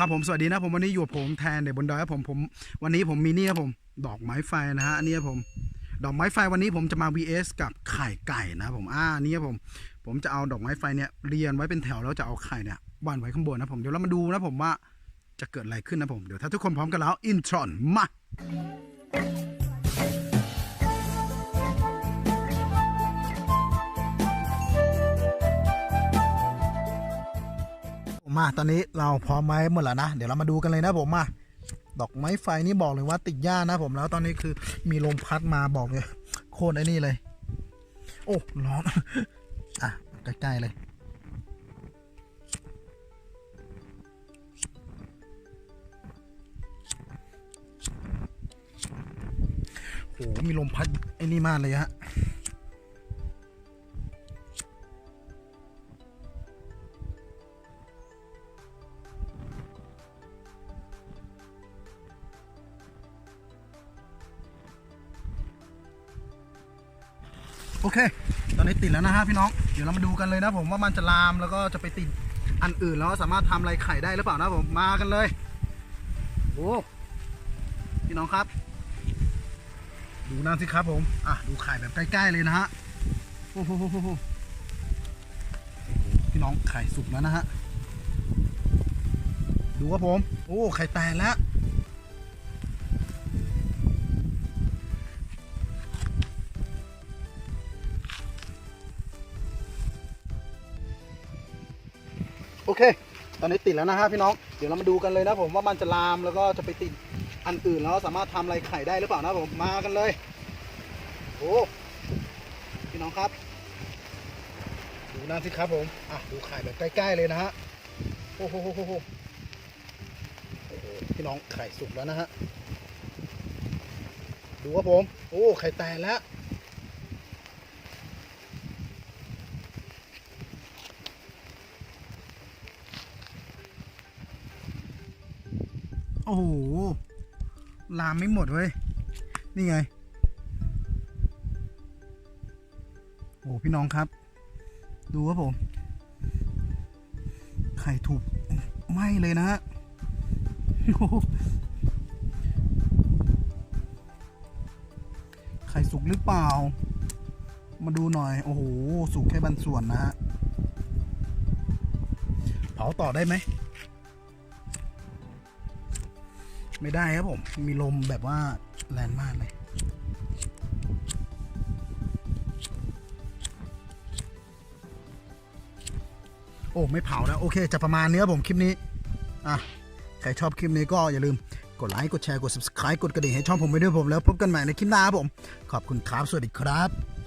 ครับผมสวัสดีนะผมวันนี้อยู่ผมแทนเด็กบนดอยครับผมผมวันนี้ผมมีนี่ครับผมดอกไม้ไฟนะฮะอันนี้ครับผม ดอกไม้ไฟวันนี้ผมจะมา vs กับไข่ไก่นะผมอ่านี่ครับผม ผมจะเอาดอกไม้ไฟเนี่ยเรียงไว้เป็นแถวแล้วจะเอาไข่เนี่ยวางไว้ข้างบนนะผมเดี๋ยวเรามาดูนะผมว่าจะเกิดอะไรขึ้นนะผมเดี๋ยวถ้าทุกคนพร้อมกันแล้วอินทรอนมา มาตอนนี้เราพร้อมไหมหมดแล้วนะ เดี๋ยวเรามาดูกันเลยนะผมมาดอกไม้ไฟนี่บอกเลยว่าติดหญ้านะผมแล้วตอนนี้คือมีลมพัดมาบอกเลยโคตรไอ้นี่เลย โอ้ร้อนอะใกล้ๆเลยโหมีลมพัดไอ้นี่มากเลยฮะ โอเค ตอนนี้ติดแล้วนะฮะพี่น้อง เดี๋ยวเรามาดูกันเลยนะผมว่ามันจะลามแล้วก็จะไปติดอันอื่นแล้วสามารถทำอะไรไข่ได้หรือเปล่านะผมมากันเลยโอ้พี่น้องครับ ดูนั่นสิครับผมอะดูไข่แบบใกล้ๆเลยนะฮะโอ้โหโหโหโหพี่น้องไข่สุกแล้วนะฮะดูครับผม โอ้ไข่แตกแล้ว โอเค ตอนนี้ติดแล้วนะฮะพี่น้อง เดี๋ยวเรามาดูกันเลยนะผมว่ามันจะลามแล้วก็จะไปติดอันอื่นแล้วสามารถทำอะไรไข่ได้หรือเปล่านะผม มากันเลย โอ้พี่น้องครับดูนั่นสิครับผม อะดูไข่แบบใกล้ ๆ เลยนะฮะ โอ้โหโหโหโหโอ้โหพี่น้องไข่สุกแล้วนะฮะ ดูครับผม โอ้ไข่แตกแล้ว โอ้โห ลามไม่หมดเว้ย นี่ไง โอ้พี่น้องครับ ดูครับผม ไข่ถูกไหมเลยนะฮะโอ้โหไข่สุกหรือเปล่า มาดูหน่อย โอ้โห สุกแค่บางส่วนนะฮะ เผาต่อได้ไหม ไม่ได้ครับผม มีลมแบบว่าแรงมากเลย โอ้ ไม่เผาแล้วโอเค จะประมาณนี้ครับผมคลิปนี้ อะ ใครชอบคลิปนี้ก็อย่าลืมกดไลค์กดแชร์กด subscribe กดกระดิ่งให้ช่องผมไปด้วยผมแล้วพบกันใหม่ในคลิปหน้าครับผม ขอบคุณครับ สวัสดีครับ